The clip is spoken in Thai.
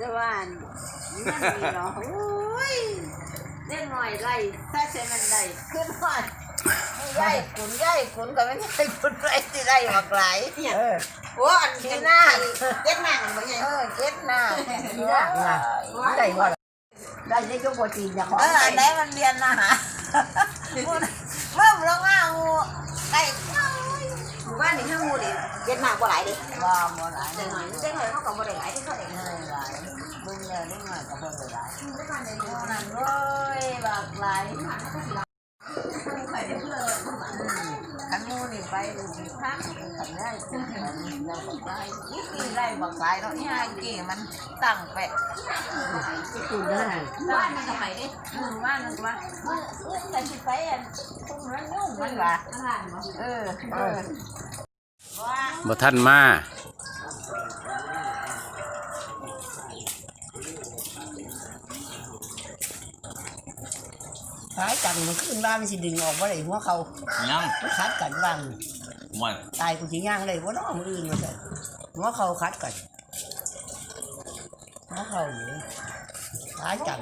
จะว่านั่นนี่เนาะโอ้ยเด็กหน่อยไล่ถ้าใช้มันได้ขึ้นหอดย่ายขุนย่ายขุนก็ไม่ได้ขุนไรที่ได้หมากหลายเออโอ้อันที่หน้าเจ็ดหน้ามันบ่ใหญ่เออเจ็ดหน้านี่นะนะได้บ่ล่ะได้ได้ก็บ่จีนอย่าขอเอออันไหนมันเรียนนะฮะเมื่อลงมางูไก่หมู่บ้านนี่ห้างูดิเจ็ดหน้าบ่หลายดิว่าบ่หลายเด็กหน่อยเด็กหน่อยเขาก็บ่ได้หลายที่เขาเด็กเออหลาย มึงเนี่ยนี่มาก็บ่ได้หลายนั่นเว้ยบากหลายคันมูนี่ไปดูพักคันได้กูคันได้บ่ไปนี่กี่ไร่บ่หลายเนาะอีห่ากี่มันตั้งแปะคุณได้บ้านมันก็ไปด้หมู่บ้านนึงว่ามื้ออแต่สิไปอันตรงนั้นยุ่งมันว่าเออเออบ่ท่านมา ขายกันมันขึ้นบ้านมันสิดึงออกว่าไรหัวเขายังมันคัดกันบ้างวันตายกูสิย่างเลยว่านาะมื้องอื่นมาซั่หัวเขาคัดกันหัวเขาอยู่ขายกัน